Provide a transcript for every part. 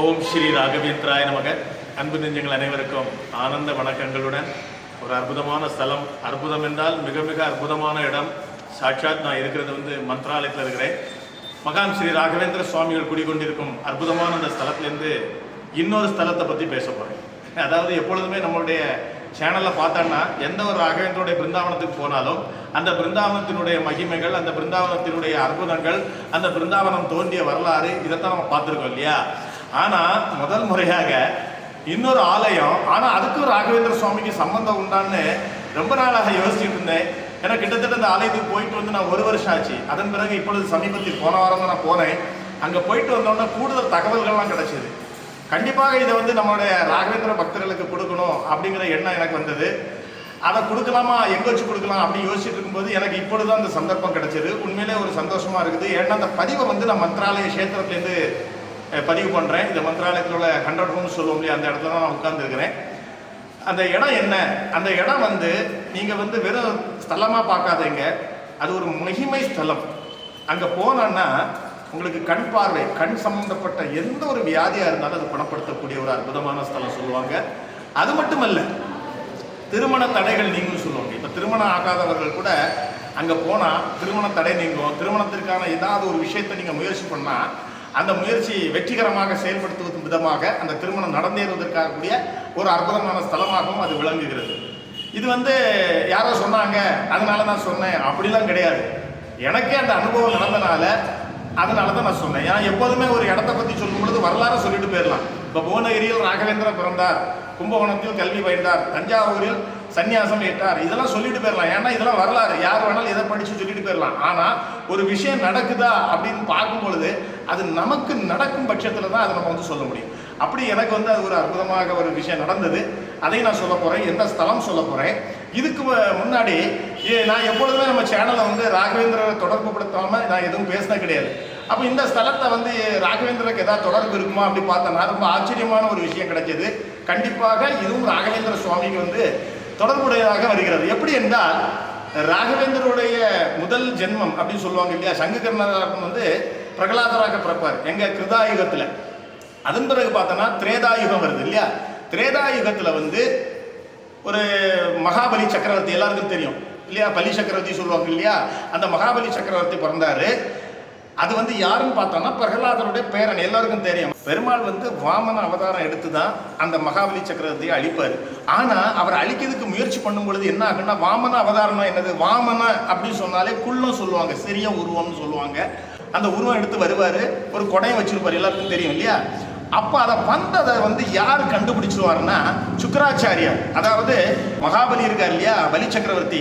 ஓம் ஸ்ரீ ராகவேந்திராய நமக. அன்பு நெஞ்சங்கள் அனைவருக்கும் ஆனந்த வணக்கங்களுடன் ஒரு அற்புதமான ஸ்தலம். அற்புதம் என்றால் மிக மிக அற்புதமான இடம். சாட்சாத் நான் இருக்கிறது வந்து மந்த்ராலயத்தில் இருக்கிறேன். மகான் ஸ்ரீ ராகவேந்திர சுவாமிகள் குடிகொண்டிருக்கும் அற்புதமான அந்த ஸ்தலத்திலேருந்து இன்னொரு ஸ்தலத்தை பற்றி பேச போகிறேன் அதாவது எப்பொழுதுமே நம்மளுடைய சேனலில் பார்த்தோன்னா எந்த ஒரு ராகவேந்தருடைய பிருந்தாவனத்துக்கு போனாலும் அந்த பிருந்தாவனத்தினுடைய மகிமைகள் அந்த பிருந்தாவனத்தினுடைய அற்புதங்கள் அந்த பிருந்தாவனம் தோன்றிய வரலாறு இதைத்தான் நம்ம பார்த்துருக்கோம் இல்லையா? ஆனால் முதல் முறையாக இன்னொரு ஆலயம் ஆனால் அதுக்கும் ராகவேந்திர சுவாமிக்கு சம்பந்தம் உண்டான்னு ரொம்ப நாளாக யோசிச்சுட்டு இருந்தேன். ஏன்னா கிட்டத்தட்ட இந்த ஆலயத்துக்கு போயிட்டு வந்து நான் ஒரு வருஷம் ஆச்சு. அதன் பிறகு இப்பொழுது சமீபத்தில் போன வாரம் தான் நான் போனேன். அங்கே போயிட்டு வந்தோடனே கூடுதல் தகவல்கள்லாம் கிடைச்சிது. கண்டிப்பாக இதை வந்து நம்மளுடைய ராகவேந்திர பக்தர்களுக்கு கொடுக்கணும் அப்படிங்கிற எண்ணம் எனக்கு வந்தது. அதை கொடுக்கலாமா? எங்கே வச்சு கொடுக்கலாம்? அப்படின்னு யோசிச்சுட்டு இருக்கும்போது எனக்கு இப்பொழுது அந்த சந்தர்ப்பம் கிடைச்சது. உண்மையிலே ஒரு சந்தோஷமா இருக்குது. ஏன்னா அந்த பதிவை வந்து நான் மந்திராலய கஷேத்திரத்துலேருந்து பதிவு பண்ணுறேன் இந்த மந்த்ராலயத்தில் உள்ள ஹண்ட்ரட் ஹோம்ஸ் சொல்லுவோம் இல்லையா அந்த இடத்துல தான் நான் உட்காந்துருக்கிறேன் அந்த இடம் என்ன? அந்த இடம் வந்து நீங்கள் வந்து வெறும் ஸ்தலமாக பார்க்காதீங்க. அது ஒரு மகிமை ஸ்தலம். அங்கே போனோன்னா உங்களுக்கு கண் பார்வை கண் சம்மந்தப்பட்ட எந்த ஒரு வியாதியாக இருந்தாலும் அது குணப்படுத்தக்கூடிய ஒரு அற்புதமான ஸ்தலம் சொல்லுவாங்க. அது மட்டுமல்ல திருமண தடைகள் நீங்களும் சொல்லுவாங்க. இப்போ திருமணம் ஆகாதவர்கள் கூட அங்கே போனால் திருமண தடை நீங்கும். திருமணத்திற்கான ஏதாவது ஒரு விஷயத்தை நீங்கள் முயற்சி பண்ணால் அந்த முயற்சி வெற்றிகரமாக செயல்படுத்துவது விதமாக அந்த திருமணம் நடந்தேறுவதற்காக கூடிய ஒரு அற்புதமான ஸ்தலமாகவும் அது விளங்குகிறது. இது வந்து யாரோ சொன்னாங்க அதனால நான் சொன்னேன். அப்படிலாம் கிடையாது. எனக்கே அந்த அனுபவம் நடந்தனால அதனால தான் நான் சொன்னேன். ஏன்னா எப்போதுமே ஒரு இடத்த பற்றி சொல்லும் பொழுது வரலாறு சொல்லிட்டு போயிடலாம். இப்போ புவனகிரியில் ராகவேந்திரன் பிறந்தார் கும்பகோணத்தில் கல்வி பயின்றார் தஞ்சாவூரில் சன்னியாசம் ஏற்றார். இதெல்லாம் சொல்லிட்டு போயிடலாம் ஏன்னா இதெல்லாம் வரலாறு. யார் வேணாலும் எதை படித்து சொல்லிட்டு போயிடலாம் ஆனால் ஒரு விஷயம் நடக்குதா அப்படின்னு பார்க்கும் பொழுது அது நமக்கு நடக்கும் பட்சத்தில் தான் அதை நம்ம வந்து சொல்ல முடியும். அப்படி எனக்கு வந்து அது ஒரு அற்புதமாக ஒரு விஷயம் நடந்தது. அதை நான் சொல்ல போகிறேன் எந்த ஸ்தலம் சொல்ல போகிறேன் இதுக்கு முன்னாடி ஏ- நான் எப்பொழுதுமே நம்ம சேனலை வந்து ராகவேந்திரரை தொடர்பு படுத்தாமல் நான் எதுவும் பேசினது கிடையாது. அப்போ இந்த ஸ்தலத்தை வந்து ராகவேந்திரருக்கு ஏதாவது தொடர்பு இருக்குமா அப்படி பார்த்தோன்னா ரொம்ப ஆச்சரியமான ஒரு விஷயம் கிடைச்சது. கண்டிப்பாக இதுவும் ராகவேந்திர சுவாமிக்கு வந்து தொடர்புடையதாக வருகிறது. எப்படி என்றால் ராகவேந்தருடைய முதல் ஜென்மம் அப்படின்னு சொல்லுவாங்க இல்லையா? சங்ககர்ணன் வந்து பிரகலாதராக பிறப்பார். எங்க கிருதாயுகத்தில். அதன் பிறகு பார்த்தோன்னா திரேதாயுகம் வருது இல்லையா? திரேதாயுகத்தில் வந்து ஒரு மகாபலி சக்கரவர்த்தி எல்லாருக்கும் தெரியும். இல்லையா? பலி சக்கரவர்த்தி சொல்லுவாங்க இல்லையா? அந்த மகாபலி சக்கரவர்த்தி பிறந்தாரு. அது வந்து யாருன்னு பார்த்தோம்னா பிரகலாதருடைய பேரன் எல்லாருக்கும் தெரியும். பெருமாள் வந்து வாமன அவதாரம் எடுத்து தான் அந்த மகாபலி சக்கரவர்த்தியை அழிப்பார். ஆனால் அவர் அழிக்கிறதுக்கு முயற்சி பண்ணும் பொழுது என்ன ஆகுன்னா வாமன அவதாரம்னா என்னது? வாமன அப்படின்னு சொன்னாலே குள்ளம் சொல்லுவாங்க சிறிய உருவம்னு சொல்லுவாங்க. அந்த உருவம் எடுத்து வருவார் ஒரு கொடையை வச்சிருப்பார் எல்லாருக்கும் தெரியும் இல்லையா? அப்போ அதை வந்ததை வந்து யார் கண்டுபிடிச்சிருவாருன்னா சுக்கராச்சாரியார். அதாவது மகாபலி இருக்கார் இல்லையா பலி சக்கரவர்த்தி.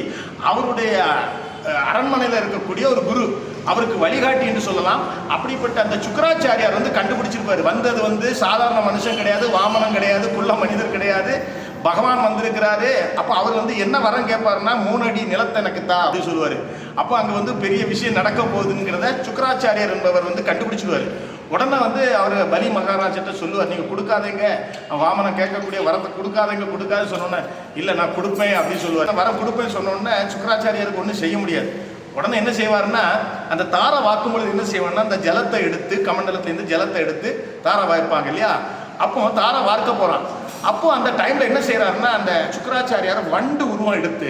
அவருடைய அரண்மனையில் இருக்கக்கூடிய ஒரு குரு. அவருக்கு வழிகாட்டி என்று சொல்லலாம். அப்படிப்பட்ட அந்த சுக்கராச்சாரியார் வந்து கண்டுபிடிச்சிருப்பாரு. வந்தது வந்து சாதாரண மனுஷன் கிடையாது வாமனம் கிடையாது குள்ள மனிதர் கிடையாது. பகவான் வந்திருக்கிறாரு. அப்போ அவர் வந்து என்ன வரம் கேட்பாருன்னா மூணு அடி நிலத்தை எனக்கு தா அப்படின்னு சொல்லுவார். அப்போ அங்கே வந்து பெரிய விஷயம் நடக்க போகுதுங்கிறத சுக்கராச்சாரியர் என்பவர் வந்து கண்டுபிடிச்சிடுவார் உடனே வந்து அவர் பலி மகாராஜிட்ட சொல்லுவார் நீங்கள் கொடுக்காதீங்க. வாமனம் கேட்கக்கூடிய வரத்தை கொடுக்காதீங்க கொடுக்காது சொன்னோன்னே இல்லை நான் கொடுப்பேன் அப்படின்னு சொல்லுவார். வர கொடுப்பேன் சொன்னோன்னே சுக்கராச்சாரியருக்கு ஒன்றும் செய்ய முடியாது. உடனே என்ன செய்வாருன்னா அந்த தாரை வாக்கும் பொழுது என்ன செய்வார்னா அந்த ஜலத்தை எடுத்து கமண்டலத்துலேருந்து ஜலத்தை எடுத்து தாரை வாய்ப்பாங்க இல்லையா? அப்போ தாரை வார்க்க போகிறான் அப்போ அந்த டைமில் என்ன செய்கிறாருன்னா அந்த சுக்கராச்சாரியார் வண்டு உருவம் எடுத்து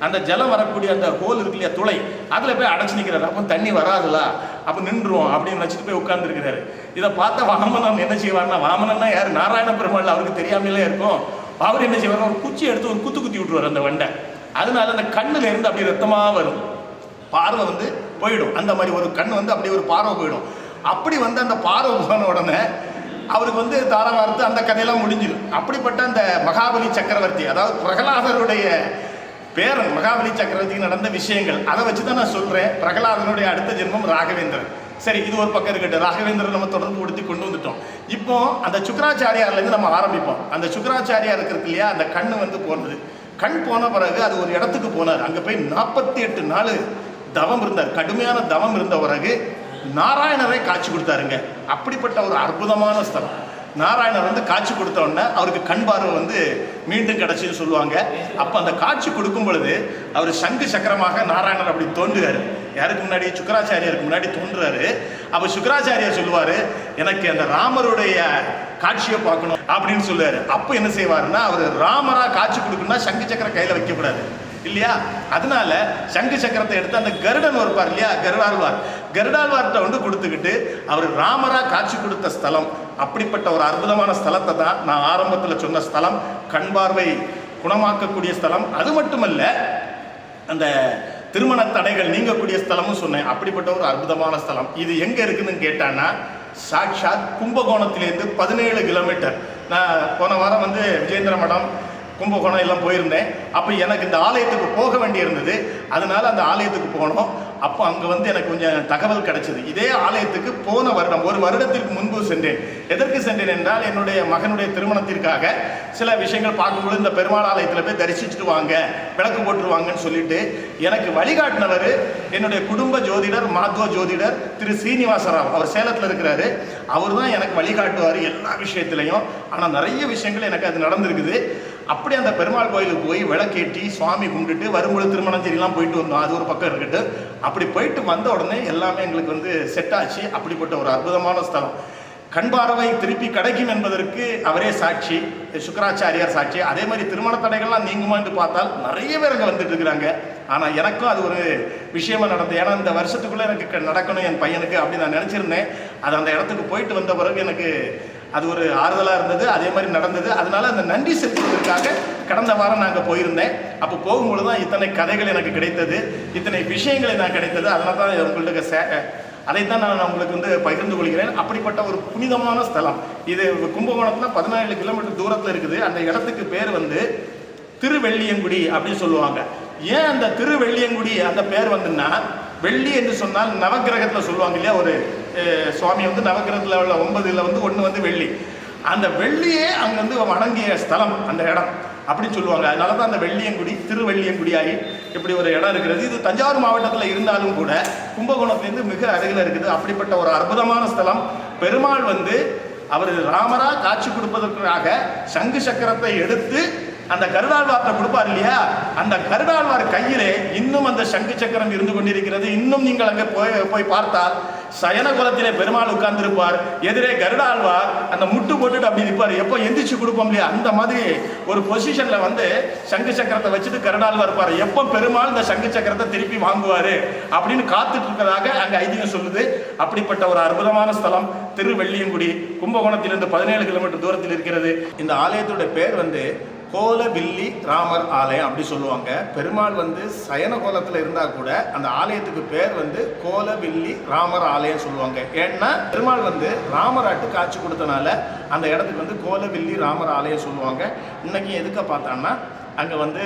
அந்த ஜலம் வரக்கூடிய அந்த ஹோல் இருக்கு இல்லையா துளை அதில் போய் அடைச்சு நிற்கிறாரு அப்போ தண்ணி வராதுல அப்போ நின்றுவோம் அப்படின்னு நினச்சிட்டு போய் உட்காந்துருக்கிறாரு இதை பார்த்த வாமனன் என்ன செய்வார்னா வாமனன்னா யார்? நாராயண பெருமாள் அவருக்கு தெரியாமலே இருக்கும். அவர் என்ன செய்வார் ஒரு குச்சி எடுத்து ஒரு குத்து குத்தி விட்டுருவார் அந்த வண்டை. அதனால அந்த கண்ணுல இருந்து அப்படியே ரத்தமாக வரும். பார்வை வந்து போயிடும். அந்த மாதிரி ஒரு கண் வந்து அப்படியே ஒரு பார்வை போயிடும். அப்படி வந்து அந்த பார்வை போன உடனே அவருக்கு வந்து தாராவார்த்து அந்த கதையெல்லாம் முடிஞ்சிடும். அப்படிப்பட்ட அந்த மகாபலி சக்கரவர்த்தி அதாவது பிரகலாதருடைய பேரன் மகாபலி சக்கரவர்த்திக்கு நடந்த விஷயங்கள் அதை வச்சு தான் நான் சொல்கிறேன் பிரகலாதனுடைய அடுத்த ஜென்மம் ராகவேந்திரன். சரி இது ஒரு பக்கம் இருக்கட்டும். ராகவேந்திரன் நம்ம தொடர்பு படுத்தி கொண்டு வந்துட்டோம். இப்போ அந்த சுக்கராச்சாரியார்லேருந்து நம்ம ஆரம்பிப்போம். அந்த சுக்கராச்சாரியார் இருக்கிறது இல்லையா? அந்த கண்ணு வந்து போனது. கண் போன பிறகு அது ஒரு இடத்துக்கு போனார். அங்கே போய் நாற்பத்தி எட்டு நாள் தவம் இருந்தார். கடுமையான தவம் இருந்த பிறகு நாராயணரை காட்சி கொடுத்தாருங்க. அப்படிப்பட்ட ஒரு அற்புதமான ஸ்தலம். நாராயணர் வந்து காட்சி கொடுத்த உடனே அவருக்கு கண் பார்வை வந்து மீண்டும் கிடச்சின்னு சொல்லுவாங்க. அப்போ அந்த காட்சி கொடுக்கும் பொழுது அவர் சங்கு சக்கரமாக நாராயணர் அப்படி தோன்றுகிறார் யாருக்கு முன்னாடி? சுக்கராச்சாரியருக்கு முன்னாடி தோன்றுறாரு. அப்போ சுக்கராச்சாரியார் சொல்லுவார் எனக்கு அந்த ராமருடைய காட்சியை பார்க்கணும் அப்படின்னு சொல்லுவார். அப்போ என்ன செய்வாருன்னா அவர் ராமரா காட்சி கொடுக்கணும்னா சங்கு சக்கர கையில் வைக்கக்கூடாது. இல்லையா? அதனால சங்கு சக்கரத்தை எடுத்து அந்த கருடன் இருப்பார் இல்லையா? கருடாழ்வார். கருடாழ்வார்கிட்ட வந்து கொடுத்துக்கிட்டு அவர் ராமரா காட்சி கொடுத்த ஸ்தலம். அப்படிப்பட்ட ஒரு அற்புதமான ஸ்தலத்தை தான் நான் ஆரம்பத்தில் சொன்ன ஸ்தலம். கண் பார்வை குணமாக்கக்கூடிய ஸ்தலம். அது மட்டுமல்ல அந்த திருமண தடைகள் நீங்கக்கூடிய ஸ்தலமும் சொன்னேன். அப்படிப்பட்ட ஒரு அற்புதமான ஸ்தலம். இது எங்க இருக்குதுன்னு கேட்டான்னா சாட்சாத் கும்பகோணத்திலேருந்து பதினேழு கிலோமீட்டர். நான் போன வாரம் வந்து விஜேந்திர மடம் கும்பகோணம் எல்லாம் போயிருந்தேன். அப்போ எனக்கு இந்த ஆலயத்துக்கு போக வேண்டியிருந்தது. அதனால அந்த ஆலயத்துக்கு போனோம். அப்போ அங்கே வந்து எனக்கு கொஞ்சம் தகவல் கிடைச்சது. இதே ஆலயத்துக்கு போன வருடம் ஒரு வருடத்திற்கு முன்பு சென்றேன். எதற்கு சென்றேன் என்றால் என்னுடைய மகனுடைய திருமணத்திற்காக சில விஷயங்கள் பார்க்கும்போது இந்த பெருமாள் ஆலயத்தில் போய் தரிசிச்சுட்டு வாங்க விளக்கு போட்டுருவாங்கன்னு சொல்லிட்டு எனக்கு வழிகாட்டினவர் என்னுடைய குடும்ப ஜோதிடர் மாத்வ ஜோதிடர் திரு சீனிவாசராவ். அவர் சேலத்தில் இருக்கிறாரு. அவர் தான் எனக்கு வழிகாட்டுவார் எல்லா விஷயத்துலையும். ஆனால் நிறைய விஷயங்கள் எனக்கு அது நடந்திருக்குது. அப்படி அந்த பெருமாள் கோயிலுக்கு போய் விளக்கேற்றி சுவாமி கும்பிட்டுட்டு வரும்பொழுது திருமணம் போயிட்டு வந்தோம். அது ஒரு பக்கம் இருக்கட்டு அப்படி போயிட்டு வந்த உடனே எல்லாமே எங்களுக்கு வந்து செட் ஆச்சு. அப்படிப்பட்ட ஒரு அற்புதமான ஸ்தலம். கண் பார்வை திருப்பி கிடைக்கும் என்பதற்கு அவரே சாட்சி சுக்கராச்சாரியார் சாட்சி. அதே மாதிரி திருமண தடைகள்லாம் நீங்குமான்னு பார்த்தால் நிறைய பேர் அங்கே வந்துட்டு இருக்கிறாங்க. ஆனால் எனக்கும் அது ஒரு விஷயமா நடந்தது. ஏன்னா இந்த வருஷத்துக்குள்ளே எனக்கு நடக்கணும் என் பையனுக்கு அப்படின்னு நான் நினச்சிருந்தேன். அது அந்த இடத்துக்கு போயிட்டு வந்த பிறகு எனக்கு அது ஒரு ஆறுதலாக இருந்தது அதே மாதிரி நடந்தது. அதனால அந்த நன்றி செலுத்துவதற்காக கடந்த வாரம் நாங்கள் போயிருந்தேன். அப்போ போகும்பொழுது தான் இத்தனை கதைகள் எனக்கு கிடைத்தது இத்தனை விஷயங்கள் நான் கிடைத்தது. அதனால தான் உங்கள்கிட்ட சே அதைத்தான் நான் உங்களுக்கு வந்து பகிர்ந்து கொள்கிறேன். அப்படிப்பட்ட ஒரு புனிதமான ஸ்தலம். இது கும்பகோணத்தில் பதினாலு கிலோமீட்டர் தூரத்தில் இருக்குது. அந்த இடத்துக்கு பேர் வந்து திருவெள்ளியங்குடி அப்படின்னு சொல்லுவாங்க. ஏன் அந்த திருவெள்ளியங்குடி அந்த பேர் வந்துன்னா வெள்ளி என்று சொன்னால் நவக்கிரகத்தில் சொல்லுவாங்க இல்லையா? ஒரு சுவாமி வந்து நவக்கிரகத்தில் உள்ள ஒன்பதுல வந்து ஒன்று வந்து வெள்ளி. அந்த வெள்ளியே அங்கே வந்து வணங்கிய ஸ்தலம் அந்த இடம் அப்படின்னு சொல்லுவாங்க. அதனால தான் அந்த வெள்ளியங்குடி திருவெள்ளியங்குடியாகி இப்படி ஒரு இடம் இருக்கிறது. இது தஞ்சாவூர் மாவட்டத்தில் இருந்தாலும் கூட கும்பகோணத்துலேருந்து மிக அருகில் இருக்குது. அப்படிப்பட்ட ஒரு அற்புதமான ஸ்தலம். பெருமாள் வந்து அவர் ராமரா காட்சி கொடுப்பதற்காக சங்கு சக்கரத்தை எடுத்து அந்த கருடாழ்வார்ட்ட கொடுப்பார் இல்லையா? அந்த கருடாழ்வார் கையிலே இன்னும் அந்த சங்கு சக்கரம் இருந்து கொண்டிருக்கிறது. இன்னும் நீங்கள் அங்கே போய் போய் பார்த்தால் சயன குலத்திலே பெருமாள் உட்கார்ந்திருப்பார். எதிரே கருடாழ்வார் அந்த முட்டு போட்டுட்டு அப்படி நிற்பார். எப்போ எந்திரிச்சு கொடுப்போம் இல்லையா? அந்த மாதிரி ஒரு பொசிஷன்ல வந்து சங்கு சக்கரத்தை வச்சுட்டு கருடாழ்வார் இருப்பார். எப்போ பெருமாள் இந்த சங்கு சக்கரத்தை திருப்பி வாங்குவார் அப்படின்னு காத்துட்டு இருக்கிறதாக அங்கே ஐதீகம் சொல்லுது. அப்படிப்பட்ட ஒரு அற்புதமான ஸ்தலம் திருவெள்ளியங்குடி கும்பகோணத்திலிருந்து பதினேழு கிலோமீட்டர் தூரத்தில் இருக்கிறது. இந்த ஆலயத்தோட பேர் வந்து கோலவில்லி ராமர் ஆலயம் அப்படி சொல்லுவாங்க. பெருமாள் வந்து சயன கோலத்தில் இருந்தால் கூட அந்த ஆலயத்துக்கு பேர் வந்து கோலவில்லி ராமர் ஆலயம் சொல்லுவாங்க. ஏன்னா பெருமாள் வந்து ராமராட்டு காட்சி கொடுத்தனால அந்த இடத்துக்கு வந்து கோலவில்லி ராமர் ஆலயம் சொல்லுவாங்க. இன்னைக்கு எதுக்க பார்த்தான்னா அங்கே வந்து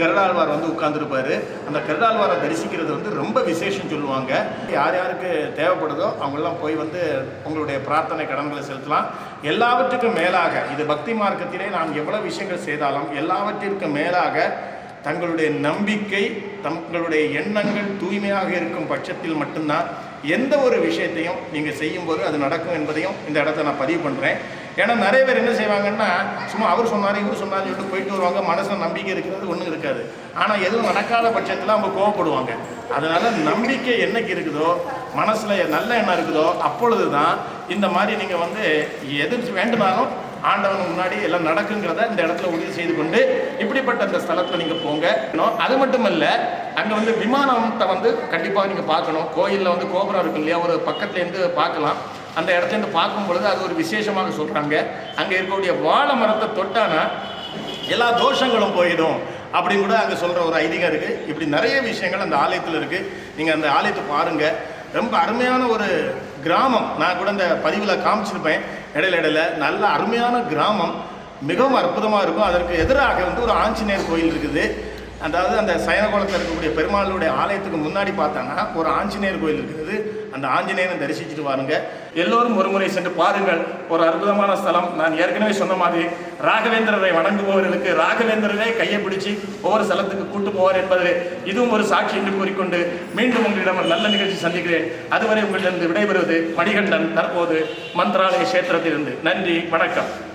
கருடாழ்வார் வந்து உட்கார்ந்துருப்பாரு. அந்த கருடாழ்வாரை தரிசிக்கிறது வந்து ரொம்ப விசேஷம் சொல்லுவாங்க. யார் யாருக்கு தேவைப்படுதோ அவங்கெல்லாம் போய் வந்து உங்களுடைய பிரார்த்தனை கடன்களை செலுத்தலாம். எல்லாவற்றுக்கும் மேலாக இது பக்தி மார்க்கத்திலே நாம் எவ்வளோ விஷயங்கள் செய்தாலும் எல்லாவற்றிற்கும் மேலாக தங்களுடைய நம்பிக்கை தங்களுடைய எண்ணங்கள் தூய்மையாக இருக்கும் பட்சத்தில் மட்டும்தான் எந்த ஒரு விஷயத்தையும் நீங்கள் செய்யும்போது அது நடக்கும் என்பதையும் இந்த இடத்த நான் பதிவு பண்ணுறேன் ஏன்னா நிறைய பேர் என்ன செய்வாங்கன்னா சும்மா அவர் சொன்னார் இவர் சொன்னார் சொல்லிட்டு போயிட்டு வருவாங்க. மனசில் நம்பிக்கை இருக்கிறது ஒன்றும் இருக்காது. ஆனால் எதுவும் நடக்காத பட்சத்தில் அவங்க கோவப்படுவாங்க. அதனால நம்பிக்கை என்னைக்கு இருக்குதோ மனசில் நல்ல எண்ணம் இருக்குதோ அப்பொழுது தான் இந்த மாதிரி நீங்கள் வந்து எது வேண்டுமானாலும் ஆண்டவன் முன்னாடி எல்லாம் நடக்குங்கிறத இந்த இடத்துல உறுதி செய்து கொண்டு இப்படிப்பட்ட அந்த ஸ்தலத்தில் நீங்கள் போங்க. இன்னும் அது மட்டும் இல்லை அங்கே வந்து விமானத்தை வந்து கண்டிப்பாக நீங்கள் பார்க்கணும். கோயிலில் வந்து கோபுரம் இருக்கு இல்லையா? ஒரு பக்கத்துலேருந்து பார்க்கலாம். அந்த இடத்துல பார்க்கும் பொழுது அது ஒரு விசேஷமாக சொல்கிறாங்க அங்கே இருக்கக்கூடிய வாழை மரத்தை தொட்டானா எல்லா தோஷங்களும் போயிடும் அப்படின்னு கூட அங்கே சொல்கிற ஒரு ஐதீகம் இருக்குது இப்படி நிறைய விஷயங்கள் அந்த ஆலயத்தில் இருக்குது நீங்கள் அந்த ஆலயத்தை பாருங்கள் ரொம்ப அருமையான ஒரு கிராமம். நான் கூட இந்த பதிவில் காமிச்சிருப்பேன். இடையில இடையில நல்ல அருமையான கிராமம். மிகவும் அற்புதமாக இருக்கும். அதற்கு எதிராக வந்து ஒரு ஆஞ்சநேயர் கோயில் இருக்குது. அதாவது அந்த சயனகுளத்தில் இருக்கக்கூடிய பெருமாளுடைய ஆலயத்துக்கு முன்னாடி பார்த்தாங்கன்னா ஒரு ஆஞ்சநேயர் கோயில் இருக்குது. அந்த ஆஞ்சநேயரை தரிசிச்சுட்டு வாருங்க. எல்லோரும் ஒருமுறை சென்று பாருங்கள். ஒரு அற்புதமான ஸ்தலம். நான் ஏற்கனவே சொன்ன மாதிரி ராகவேந்திரரை வணங்குபவர்களுக்கு ராகவேந்திரரே கையை பிடிச்சி ஒவ்வொரு ஸ்தலத்துக்கு கூட்டு போவார் என்பது இதுவும் ஒரு சாட்சி என்று கூறிக்கொண்டு மீண்டும் உங்களிடம் ஒரு நல்ல நிகழ்ச்சி சந்திக்கிறேன். அதுவரை உங்களிடம் விடைபெறுவது மணிகண்டன். தற்போது மந்திராலய கஷேத்திரத்திலிருந்து. நன்றி. வணக்கம்.